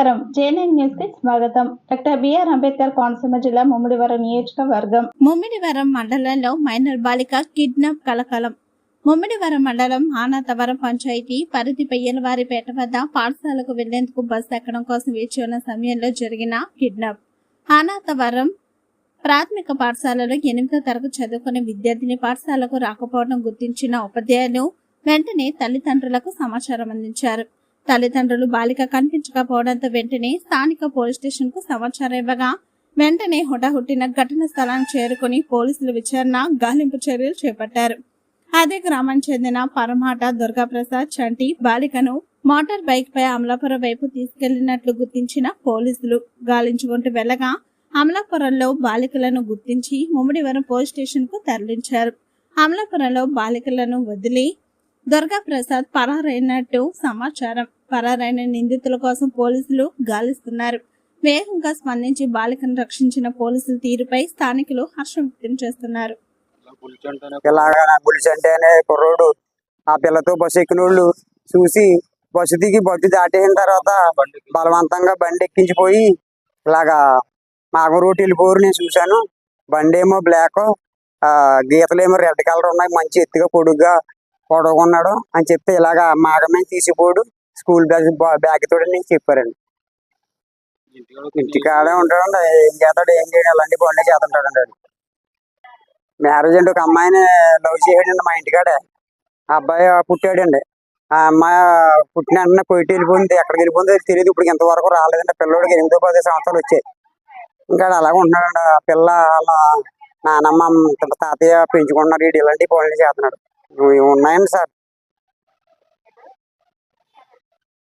Nine న్యూస్కి స్వాగతం. Doctor BR Ambedkar Konaseema జిల్లా ముమ్మిడివరం నియోజకవర్గం. ముమ్మిడివరం మండలంలో మైనర్ బాలిక కిడ్నాప్ కలకలం. ముమ్మిడివరం మండలం ఆనాతవరం పంచాయతీ పరిధి పెయ్యలవారిపేట వద్ద పాఠశాలకు వెళ్ళేందుకు బస్సు ఎక్కడం కోసం వేచి ఉన్న సమయంలో జరిగిన కిడ్నాప్. ఆనాతవరం ప్రాథమిక పాఠశాలలో ఎనిమిదో తరగతి చదువుకునే విద్యార్థిని పాఠశాలకు రాకపోవడం గుర్తించిన ఉపాధ్యాయులు వెంటనే తల్లిదండ్రులకు సమాచారం అందించారు. తల్లిదండ్రులు బాలిక కనిపించకపోవడంతో వెంటనే స్థానిక పోలీస్ స్టేషన్కు సమాచారం ఇవ్వగా వెంటనే హుటాహుట్టిన ఘటన స్థలానికి చేరుకుని పోలీసులు విచారణ గాలింపు చర్యలు చేపట్టారు. అదే గ్రామానికి చెందిన పరమాట దుర్గాప్రసాద్ చంటి బాలికను మోటార్ బైక్ పై అమలాపురం వైపు తీసుకెళ్ళినట్లు గుర్తించిన పోలీసులు గాలించుకుంటూ వెళ్ళగా అమలాపురంలో బాలికలను గుర్తించి ముమ్మిడివరం పోలీస్ స్టేషన్కు తరలించారు. అమలాపురంలో బాలికలను వదిలి దుర్గాప్రసాద్ పరారైనట్టు సమాచారం. పరారైన నిందితుల కోసం పోలీసులు గాలిస్తున్నారు. వేగంగా స్పందించి బాలికను రక్షించిన పోలీసుల తీరుపై స్థానికులు హర్షం వ్యక్తం చేస్తున్నారు. ఇలాగా నా బులిసి అంటేనే కుర్రోడు ఆ పిల్లతో బస్సు ఎక్కిన వాళ్ళు చూసి బస్సు దిగి బస్సు దాటేసిన తర్వాత బలవంతంగా బండి ఎక్కించిపోయి ఇలాగా మాగం రోడ్డు వెళ్ళిపోరు నేను చూశాను. బండి ఏమో బ్లాక్ ఆ గీతలు ఏమో రెడ్ కలర్ ఉన్నాయి మంచి ఎత్తుగా పొడుగ్గా పొడవుకున్నాడు అని చెప్తే ఇలాగా మాగమే తీసిపోడు. స్కూల్ బ్యాగ్ బ్యాగ్ తోడు నేను చెప్పారండి. ఇంటికాడే ఉంటాడు ఏం చేస్తాడు ఏం చేయడం అలాంటి పనులే చేస్తుంటాడండి మ్యారేజ్ అండి ఒక అమ్మాయిని లవ్ చేయడండి మా ఇంటికాడే. ఆ అబ్బాయి పుట్టాడండి. ఆ అమ్మాయి పుట్టిన వెంటనే కొయిట్ వెళ్ళిపోయింది. ఎక్కడికి వెళ్ళిపోయిందో తెలియదు. ఇప్పుడు ఇంతవరకు రాలేదండి. పిల్లోడికి ఎనిమిదో పది సంవత్సరాలు వచ్చాయి. ఇంకా అలాగే ఉంటున్నాడండి. ఆ పిల్ల వాళ్ళ నానమ్మ తాతయ్య పెంచుకుంటున్నారు. వీడు ఇలాంటి పనులు చేస్తున్నాడు. ఇవి ఉన్నాయండి సార్?